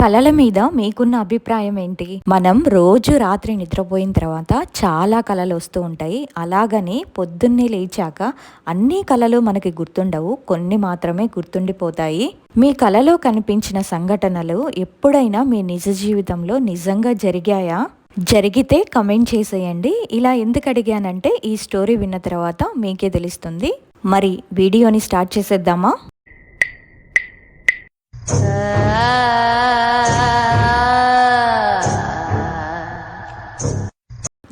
కళల మీద మీకున్న అభిప్రాయం ఏంటి? మనం రోజు రాత్రి నిద్రపోయిన తర్వాత చాలా కళలు వస్తూ ఉంటాయి. అలాగని పొద్దున్నే లేచాక అన్ని కళలు మనకి గుర్తుండవు. కొన్ని మాత్రమే గుర్తుండిపోతాయి. మీ కళలో కనిపించిన సంఘటనలు ఎప్పుడైనా మీ నిజ జీవితంలో నిజంగా జరిగాయా? జరిగితే కమెంట్ చేసేయండి. ఇలా ఎందుకు అడిగానంటే ఈ స్టోరీ విన్న తర్వాత మీకే తెలుస్తుంది. మరి వీడియోని స్టార్ట్ చేసేద్దామా?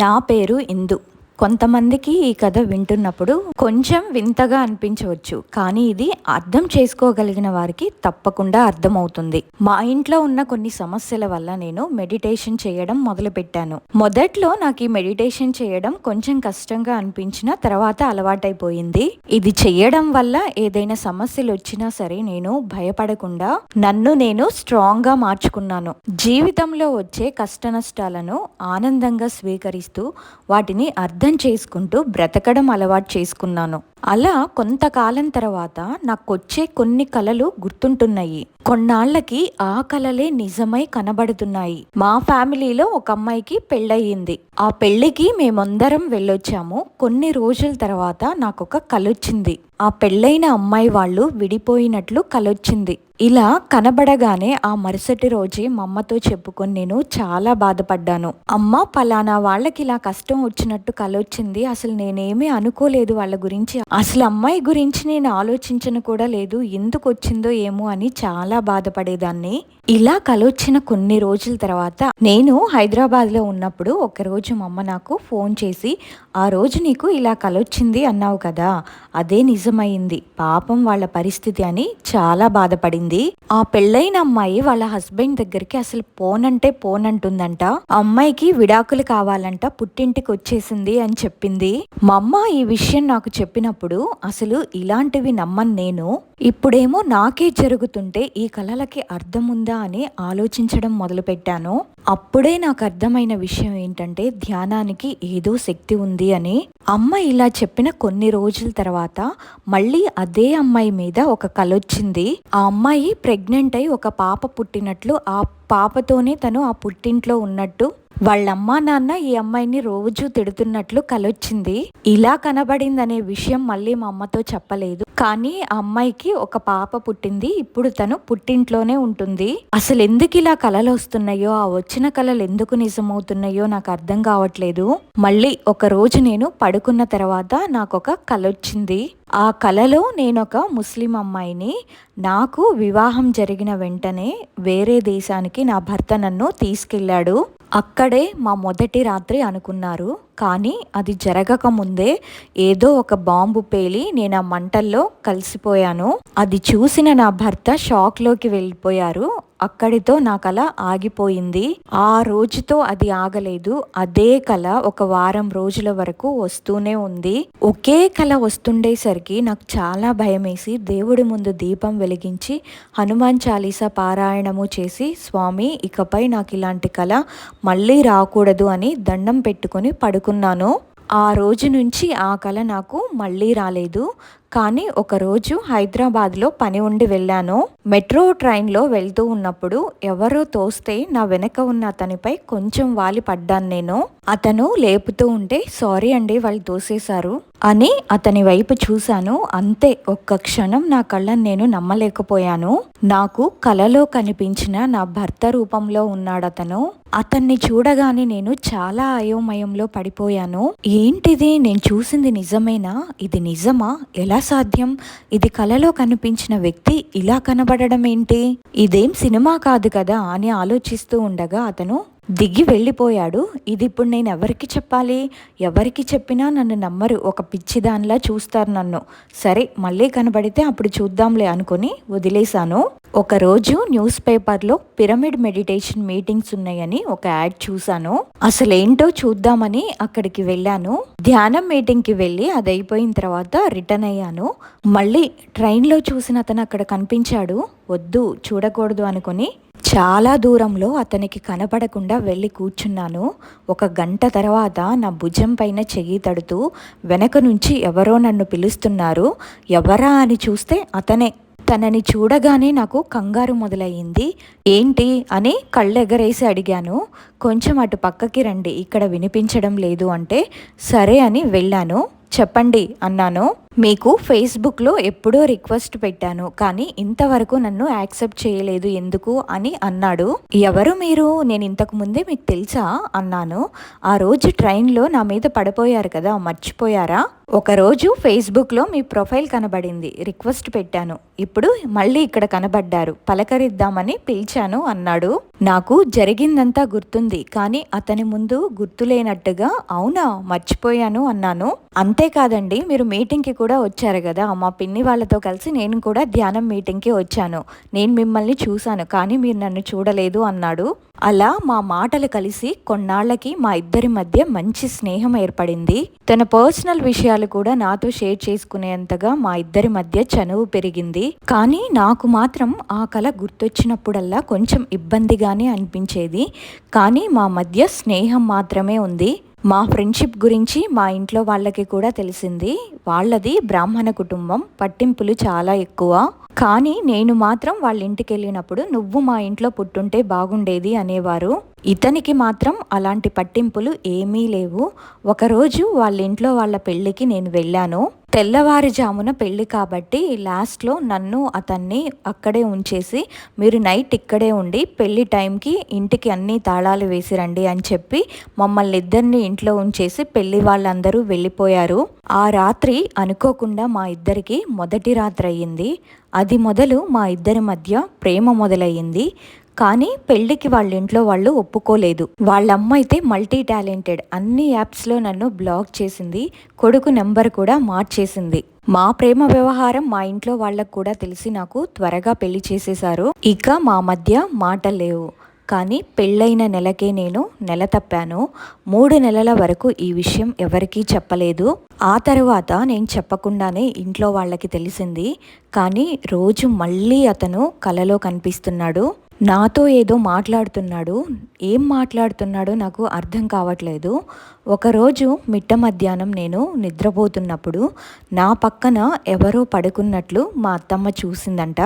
నా పేరు ఇందు. కొంతమందికి ఈ కథ వింటున్నప్పుడు కొంచెం వింతగా అనిపించవచ్చు కానీ ఇది అర్థం చేసుకోగలిగిన వారికి తప్పకుండా అర్థమవుతుంది. మా ఇంట్లో ఉన్న కొన్ని సమస్యల వల్ల నేను మెడిటేషన్ చేయడం మొదలుపెట్టాను. మొదట్లో నాకు ఈ మెడిటేషన్ చేయడం కొంచెం కష్టంగా అనిపించిన తర్వాత అలవాటైపోయింది. ఇది చేయడం వల్ల ఏదైనా సమస్యలు వచ్చినా సరే నేను భయపడకుండా నన్ను నేను స్ట్రాంగ్గా మార్చుకున్నాను. జీవితంలో వచ్చే కష్ట నష్టాలను ఆనందంగా స్వీకరిస్తూ వాటిని అర్థం చేసుకుంటూ బ్రతకడం అలవాటు చేసుకున్నాను. అలా కొంతకాలం తర్వాత నాకొచ్చే కొన్ని కళలు గుర్తుంటున్నాయి. కొన్నాళ్ళకి ఆ కళలే నిజమై కనబడుతున్నాయి. మా ఫ్యామిలీలో ఒక అమ్మాయికి పెళ్ళయింది. ఆ పెళ్ళికి మేమందరం వెళ్ళొచ్చాము. కొన్ని రోజుల తర్వాత నాకు ఒక కలొచ్చింది. ఆ పెళ్ళైన అమ్మాయి వాళ్ళు విడిపోయినట్లు కలొచ్చింది. ఇలా కనబడగానే ఆ మరుసటి రోజే మా అమ్మతో చెప్పుకొని నేను చాలా బాధపడ్డాను. అమ్మ పలానా వాళ్ళకి ఇలా కష్టం వచ్చినట్టు కలొచ్చింది. అసలు నేనేమీ అనుకోలేదు వాళ్ళ గురించి. అసలు అమ్మాయి గురించి నేను ఆలోచించను కూడా లేదు. ఎందుకు వచ్చిందో ఏమో అని చాలా బాధపడేదాన్ని. ఇలా కలొచ్చిన కొన్ని రోజుల తర్వాత నేను హైదరాబాద్లో ఉన్నప్పుడు ఒకరోజు మా అమ్మ నాకు ఫోన్ చేసి ఆ రోజు నీకు ఇలా కలొచ్చింది అన్నావు కదా అదే నిజమైంది. పాపం వాళ్ళ పరిస్థితి అని చాలా బాధపడింది. ఆ పెళ్ళైన అమ్మాయి వాళ్ళ హస్బెండ్ దగ్గరికి అసలు పోనంటే పోనంటుందంట. అమ్మాయికి విడాకులు కావాలంట పుట్టింటికి వచ్చేసింది అని చెప్పింది. మా అమ్మ ఈ విషయం నాకు చెప్పినప్పుడు అసలు ఇలాంటివి నమ్మను నేను. ఇప్పుడేమో నాకే జరుగుతుంటే ఈ కళలకి అర్థం ఉందా అని ఆలోచించడం మొదలుపెట్టాను. అప్పుడే నాకు అర్థమైన విషయం ఏంటంటే ధ్యానానికి ఏదో శక్తి ఉంది అని. అమ్మ ఇలా చెప్పిన కొన్ని రోజుల తర్వాత మళ్ళీ అదే అమ్మాయి మీద ఒక కలొచ్చింది. ఆ అమ్మాయి ప్రెగ్నెంట్ అయి ఒక పాప పుట్టినట్లు ఆ పాపతోనే తను ఆ పుట్టింట్లో ఉన్నట్టు వాళ్ళ అమ్మా నాన్న ఈ అమ్మాయిని రోజు తిడుతున్నట్లు కలొచ్చింది. ఇలా కనబడిందనే విషయం మళ్ళీ మా అమ్మతో చెప్పలేదు. కానీ ఆ అమ్మాయికి ఒక పాప పుట్టింది. ఇప్పుడు తను పుట్టింట్లోనే ఉంటుంది. అసలు ఎందుకు ఇలా కలలు వస్తున్నాయో ఆ వచ్చిన కళలు ఎందుకు నిజమవుతున్నాయో నాకు అర్థం కావట్లేదు. మళ్ళీ ఒక రోజు నేను పడుకున్న తర్వాత నాకు ఒక కలొచ్చింది. ఆ కలలో నేను ఒక ముస్లిం అమ్మాయిని. నాకు వివాహం జరిగిన వెంటనే వేరే దేశానికి నా భర్త నన్ను తీసుకెళ్ళాడు. అక్కడే మా మొదటి రాత్రి అనుకున్నారు. కానీ అది జరగక ముందే ఏదో ఒక బాంబు పేలి నేను ఆ మంటల్లో కలిసిపోయాను. అది చూసిన నా భర్త షాక్లోకి వెళ్ళిపోయారు. అక్కడితో నా కళ ఆగిపోయింది. ఆ రోజుతో అది ఆగలేదు. అదే కళ ఒక వారం రోజుల వరకు వస్తూనే ఉంది. ఒకే కళ వస్తుండేసరికి నాకు చాలా భయమేసి దేవుడి ముందు దీపం వెలిగించి హనుమాన్ చాలీసా పారాయణము చేసి స్వామి ఇకపై నాకు ఇలాంటి కళ మళ్ళీ రాకూడదు అని దండం పెట్టుకొని పడుకున్నాను. ఆ రోజు నుంచి ఆ కళ నాకు మళ్ళీ రాలేదు. కానీ ఒకరోజు హైదరాబాద్లో పని ఉండి వెళ్ళాను. మెట్రో ట్రైన్లో వెళ్తూ ఉన్నప్పుడు ఎవరో తోస్తే నా వెనక ఉన్న అతనిపై కొంచెం వాలి పడ్డాను నేను. అతను లేపుతూ ఉంటే సారీ అండి వాళ్ళు తోసేశారు అని అతని వైపు చూశాను. అంతే ఒక్క క్షణం నా కళ్ళను నేను నమ్మలేకపోయాను. నాకు కలలో కనిపించిన నా భర్త రూపంలో ఉన్నాడు అతను. అతన్ని చూడగానే నేను చాలా అయోమయంలో పడిపోయాను. ఏంటిది? నేను చూసింది నిజమేనా? ఇది నిజమా? ఎలా సాధ్యం ఇది కలలో కనిపించిన వ్యక్తి ఇలా కనబడడం ఏంటి? ఇదేం సినిమా కాదు కదా అని ఆలోచిస్తూ ఉండగా అతను దిగి వెళ్ళిపోయాడు. ఇది ఇప్పుడు నేను ఎవరికి చెప్పాలి? ఎవరికి చెప్పినా నన్ను నమ్మరు. ఒక పిచ్చిదానిలా చూస్తారు నన్ను. సరే మళ్ళీ కనబడితే అప్పుడు చూద్దాంలే అనుకుని వదిలేశాను. ఒకరోజు న్యూస్ పేపర్లో పిరమిడ్ మెడిటేషన్ మీటింగ్స్ ఉన్నాయని ఒక యాడ్ చూశాను. అసలు ఏంటో చూద్దామని అక్కడికి వెళ్ళాను. ధ్యానం మీటింగ్కి వెళ్ళి అది అయిపోయిన తర్వాత రిటర్న్ అయ్యాను. మళ్ళీ ట్రైన్లో చూసిన అతను అక్కడ కనిపించాడు. వద్దు చూడకూడదు అనుకుని చాలా దూరంలో అతనికి కనపడకుండా వెళ్ళి కూర్చున్నాను. ఒక గంట తర్వాత నా భుజం పైన చెయ్యి తడుతూ వెనక నుంచి ఎవరో నన్ను పిలుస్తున్నారు. ఎవరా అని చూస్తే అతనే. తనని చూడగానే నాకు కంగారు మొదలయ్యింది. ఏంటి అని కళ్ళెగరేసి అడిగాను. కొంచెం అటు పక్కకి రండి ఇక్కడ వినిపించడం లేదు అంటే సరే అని వెళ్ళాను. చెప్పండి అన్నాను. మీకు ఫేస్బుక్లో ఎప్పుడో రిక్వెస్ట్ పెట్టాను కానీ ఇంతవరకు నన్ను యాక్సెప్ట్ చేయలేదు. ఎందుకు అని అన్నాడు. ఎవరు మీరు? నేను ఇంతకు ముందే మీకు తెలుసా? అన్నాను. ఆ రోజు ట్రైన్లో నా మీద పడిపోయారు కదా మర్చిపోయారా? ఒకరోజు ఫేస్బుక్లో మీ ప్రొఫైల్ కనబడింది రిక్వెస్ట్ పెట్టాను. ఇప్పుడు మళ్ళీ ఇక్కడ కనబడ్డారు పలకరిద్దామని పిలిచాను అన్నాడు. నాకు జరిగిందంతా గుర్తుంది కానీ అతని ముందు గుర్తులేనట్టుగా అవునా మర్చిపోయాను అన్నాను. అంతేకాదండి మీరు మీటింగ్కి కూడా వచ్చారు కదా. మా పిన్ని వాళ్ళతో కలిసి నేను కూడా ధ్యానం మీటింగ్కి వచ్చాను. నేను మిమ్మల్ని చూశాను కానీ మీరు నన్ను చూడలేదు అన్నాడు. అలా మా మాటలు కలిసి కొన్నాళ్ళకి మా ఇద్దరి మధ్య మంచి స్నేహం ఏర్పడింది. తన పర్సనల్ విషయాలు కూడా నాతో షేర్ చేసుకునేంతగా మా ఇద్దరి మధ్య చనువు పెరిగింది. కానీ నాకు మాత్రం ఆ కళ గుర్తొచ్చినప్పుడల్లా కొంచెం ఇబ్బందిగానే అనిపించేది. కానీ మా మధ్య స్నేహం మాత్రమే ఉంది. మా ఫ్రెండ్షిప్ గురించి మా ఇంట్లో వాళ్ళకి కూడా తెలిసింది. వాళ్ళది బ్రాహ్మణ కుటుంబం పట్టింపులు చాలా ఎక్కువ. కానీ నేను మాత్రం వాళ్ళ ఇంటికి వెళ్ళినప్పుడు నువ్వు మా ఇంట్లో పుట్టుంటే బాగుండేది అనేవారు. ఇతనికి మాత్రం అలాంటి పట్టింపులు ఏమీ లేవు. ఒకరోజు వాళ్ళ ఇంట్లో వాళ్ళ పెళ్ళికి నేను వెళ్ళాను. తెల్లవారుజామున పెళ్ళి కాబట్టి లాస్ట్లో నన్ను అతన్ని అక్కడే ఉంచేసి మీరు నైట్ ఇక్కడే ఉండి పెళ్ళి టైంకి ఇంటికి అన్ని తాళాలు వేసిరండి అని చెప్పి మమ్మల్ని ఇద్దరిని ఇంట్లో ఉంచేసి పెళ్ళి వాళ్ళందరూ వెళ్ళిపోయారు. ఆ రాత్రి అనుకోకుండా మా ఇద్దరికి మొదటి రాత్రి అయ్యింది. అది మొదలు మా ఇద్దరి మధ్య ప్రేమ మొదలయ్యింది. కానీ పెళ్ళికి వాళ్ళ ఇంట్లో వాళ్ళు ఒప్పుకోలేదు. వాళ్ళ అమ్మ అయితే మల్టీ టాలెంటెడ్ అన్ని యాప్స్లో నన్ను బ్లాక్ చేసింది కొడుకు నెంబర్ కూడా మార్చేసింది. మా ప్రేమ వ్యవహారం మా ఇంట్లో వాళ్ళకు కూడా తెలిసి నాకు త్వరగా పెళ్ళి చేసేశారు. ఇక మా మధ్య మాట లేవు. కానీ పెళ్ళైన నెలకే నేను నెల తప్పాను. మూడు నెలల వరకు ఈ విషయం ఎవరికీ చెప్పలేదు. ఆ తర్వాత నేను చెప్పకుండానే ఇంట్లో వాళ్ళకి తెలిసింది. కానీ రోజు మళ్ళీ అతను కలలో కనిపిస్తున్నాడు. నాతో ఏదో మాట్లాడుతున్నాడు. ఏం మాట్లాడుతున్నాడో నాకు అర్థం కావట్లేదు. ఒకరోజు మిట్ట మధ్యాహ్నం నేను నిద్రపోతున్నప్పుడు నా పక్కన ఎవరో పడుకున్నట్లు మా అత్తమ్మ చూసిందంట.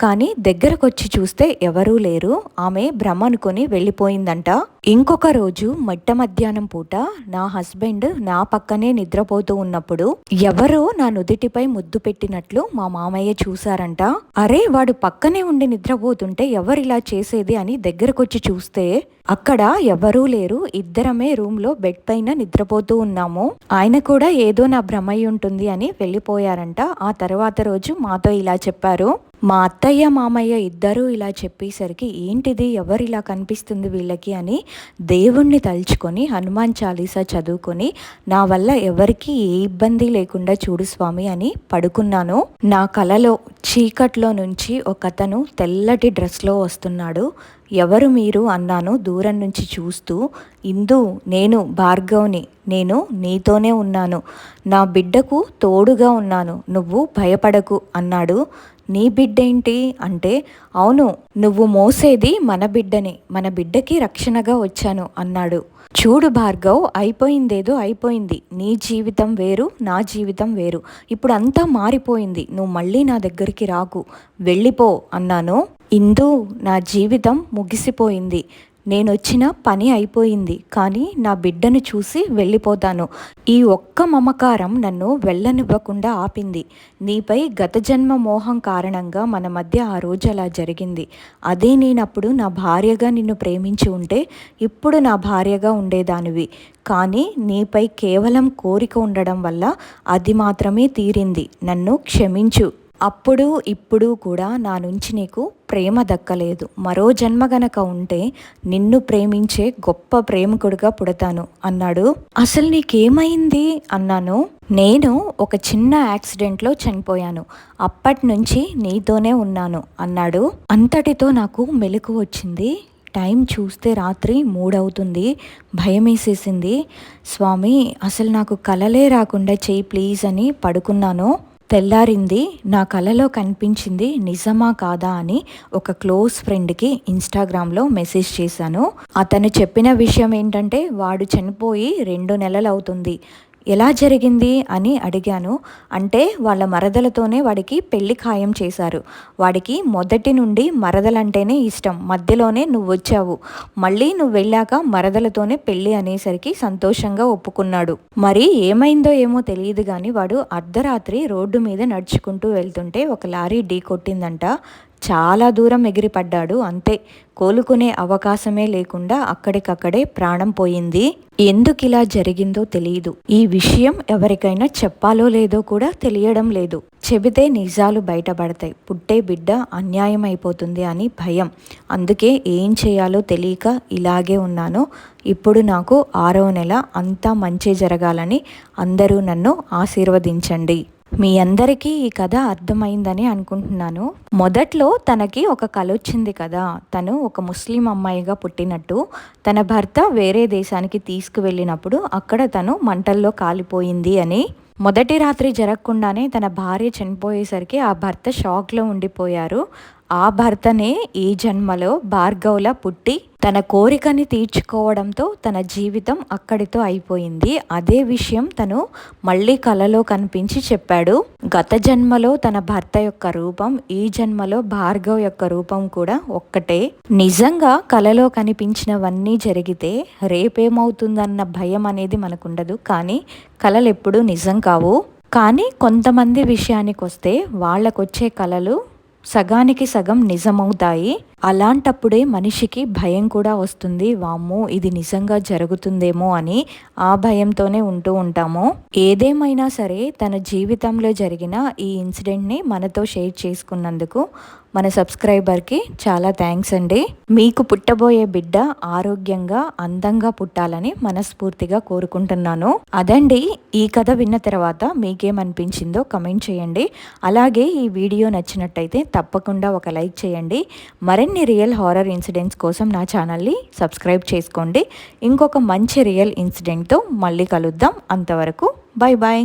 కానీ దగ్గరకు వచ్చి చూస్తే ఎవరూ లేరు. ఆమె భ్రమనుకొని వెళ్ళిపోయిందంట. ఇంకొక రోజు మట్ట మధ్యాహ్నం పూట నా హస్బెండ్ నా పక్కనే నిద్రపోతూ ఉన్నప్పుడు ఎవరో నా నుదుటిపై ముద్దు పెట్టినట్లు మా మామయ్య చూశారంట. అరే వాడు పక్కనే ఉండి నిద్రపోతుంటే ఎవరిలా చేసేది అని దగ్గరకొచ్చి చూస్తే అక్కడ ఎవరూ లేరు. ఇద్దరమే రూమ్లో బెడ్ పైన నిద్రపోతూ ఉన్నాము. ఆయన కూడా ఏదో నా భ్రమయ్య ఉంటుంది అని వెళ్ళిపోయారంట. ఆ తర్వాత రోజు మాతో ఇలా చెప్పారు. మా అత్తయ్య మామయ్య ఇద్దరూ ఇలా చెప్పేసరికి ఏంటిది? ఎవరు ఇలా కనిపిస్తుంది వీళ్ళకి అని దేవుణ్ణి తలుచుకొని హనుమాన్ చాలీసా చదువుకొని నా వల్ల ఎవరికి ఏ ఇబ్బంది లేకుండా చూడు స్వామి అని పడుకున్నాను. నా కలలో చీకట్లో నుంచి ఒకతను తెల్లటి డ్రెస్లో వస్తున్నాడు. ఎవరు మీరు అన్నాను దూరం నుంచి చూస్తూ ఇందు నేను భార్గవ్ని నేను నీతోనే ఉన్నాను. నా బిడ్డకు తోడుగా ఉన్నాను. నువ్వు భయపడకు అన్నాడు. నీ బిడ్డేంటి? అంటే అవును నువ్వు మోసేది మన బిడ్డని. మన బిడ్డకి రక్షణగా వచ్చాను అన్నాడు. చూడు భార్గవ్ అయిపోయిందేదో అయిపోయింది. నీ జీవితం వేరు నా జీవితం వేరు. ఇప్పుడు అంతా మారిపోయింది. నువ్వు మళ్ళీ నా దగ్గరికి రాకు. వెళ్ళిపో అన్నాను. ఇందు నా జీవితం ముగిసిపోయింది. నేను వచ్చిన పని అయిపోయింది. కానీ నా బిడ్డను చూసి వెళ్ళిపోతాను. ఈ ఒక్క మమకారం నన్ను వెళ్ళనివ్వకుండా ఆపింది. నీపై గత జన్మ మోహం కారణంగా మన మధ్య ఆ రోజు అలా జరిగింది. అదే నేనప్పుడు నా భార్యగా నిన్ను ప్రేమించి ఉంటే ఇప్పుడు నా భార్యగా ఉండేదానివి. కానీ నీపై కేవలం కోరిక ఉండడం వల్ల అది మాత్రమే తీరింది. నన్ను క్షమించు. అప్పుడు ఇప్పుడు కూడా నా నుంచి నీకు ప్రేమ దక్కలేదు. మరో జన్మ గనక ఉంటే నిన్ను ప్రేమించే గొప్ప ప్రేమికుడిగా పుడతాను అన్నాడు. అసలు నీకేమైంది? అన్నాను. నేను ఒక చిన్న యాక్సిడెంట్లో చనిపోయాను. అప్పటి నుంచి నీతోనే ఉన్నాను అన్నాడు. అంతటితో నాకు మెలకు వచ్చింది. టైం చూస్తే రాత్రి మూడవుతుంది. భయం వేసేసింది స్వామి అసలు నాకు కలలే రాకుండా చెయ్యి ప్లీజ్ అని పడుకున్నాను. తెల్లారింది నా కలలో కనిపించింది నిజమా కాదా అని ఒక క్లోజ్ ఫ్రెండ్కి ఇన్స్టాగ్రామ్లో మెసేజ్ చేశాను. అతను చెప్పిన విషయం ఏంటంటే వాడు చనిపోయి రెండు నెలలు అవుతుంది ఎలా జరిగింది అని అడిగాను. అంటే వాళ్ళ మరదలతోనే వాడికి పెళ్ళి ఖాయం చేశారు. వాడికి మొదటి నుండి మరదలంటేనే ఇష్టం. మధ్యలోనే నువ్వు వచ్చావు. మళ్ళీ నువ్వు వెళ్ళాక మరదలతోనే పెళ్ళి అనేసరికి సంతోషంగా ఒప్పుకున్నాడు. మరి ఏమైందో ఏమో తెలియదు కానీ వాడు అర్ధరాత్రి రోడ్డు మీద నడుచుకుంటూ వెళ్తుంటే ఒక లారీ ఢీ కొట్టిందంట. చాలా దూరం ఎగిరిపడ్డాడు. అంతే కోలుకునే అవకాశమే లేకుండా అక్కడికక్కడే ప్రాణం పోయింది. ఎందుకు ఇలా జరిగిందో తెలియదు ఈ విషయం ఎవరికైనా చెప్పాలో లేదో కూడా తెలియడం లేదు. చెబితే నిజాలు బయటపడతాయి. పుట్టే బిడ్డ అన్యాయం అయిపోతుంది అని భయం. అందుకే ఏం చేయాలో తెలియక ఇలాగే ఉన్నాను. ఇప్పుడు నాకు ఆరో నెల అంతా మంచి జరగాలని అందరూ నన్ను ఆశీర్వదించండి. మీ అందరికీ ఈ కథ అర్థమైందని అనుకుంటున్నాను. మొదట్లో తనకి ఒక కళ వచ్చింది కదా. తను ఒక ముస్లిం అమ్మాయిగా పుట్టినట్టు తన భర్త వేరే దేశానికి తీసుకువెళ్ళినప్పుడు అక్కడ తను మంటల్లో కాలిపోయింది అని. మొదటి రాత్రి జరగకుండానే తన భార్య చనిపోయేసరికి ఆ భర్త షాక్లో ఉండిపోయారు. ఆ భర్తనే ఈ జన్మలో భార్గవ్లా పుట్టి తన కోరికని తీర్చుకోవడంతో తన జీవితం అక్కడితో అయిపోయింది. అదే విషయం తను మళ్ళీ కలలో కనిపించి చెప్పాడు. గత జన్మలో తన భర్త యొక్క రూపం ఈ జన్మలో భార్గవ్ యొక్క రూపం కూడా ఒక్కటే. నిజంగా కలలో కనిపించినవన్నీ జరిగితే రేపేమవుతుందన్న భయం అనేది మనకుండదు. కానీ కలలు ఎప్పుడూ నిజం కావు. కానీ కొంతమంది విషయానికి వస్తే వాళ్ళకొచ్చే కళలు సగానికి సగం నిజమవుతాయి. అలాంటప్పుడే మనిషికి భయం కూడా వస్తుంది. వామ్మో ఇది నిజంగా జరుగుతుందేమో అని ఆ భయంతోనే ఉంటూ ఉంటాము. ఏదేమైనా సరే తన జీవితంలో జరిగిన ఈ ఇన్సిడెంట్ని మనతో షేర్ చేసుకున్నందుకు మన సబ్స్క్రైబర్కి చాలా థ్యాంక్స్ అండి. మీకు పుట్టబోయే బిడ్డ ఆరోగ్యంగా అందంగా పుట్టాలని మనస్ఫూర్తిగా కోరుకుంటున్నాను. అదండి ఈ కథ విన్న తర్వాత మీకేమనిపించిందో కమెంట్ చేయండి. అలాగే ఈ వీడియో నచ్చినట్టయితే తప్పకుండా ఒక లైక్ చేయండి. మరి మరిన్ని రియల్ హారర్ ఇన్సిడెంట్స్ కోసం నా ఛానల్ని సబ్స్క్రైబ్ చేసుకోండి. ఇంకొక మంచి రియల్ ఇన్సిడెంట్తో మళ్ళీ కలుద్దాం. అంతవరకు బాయ్ బాయ్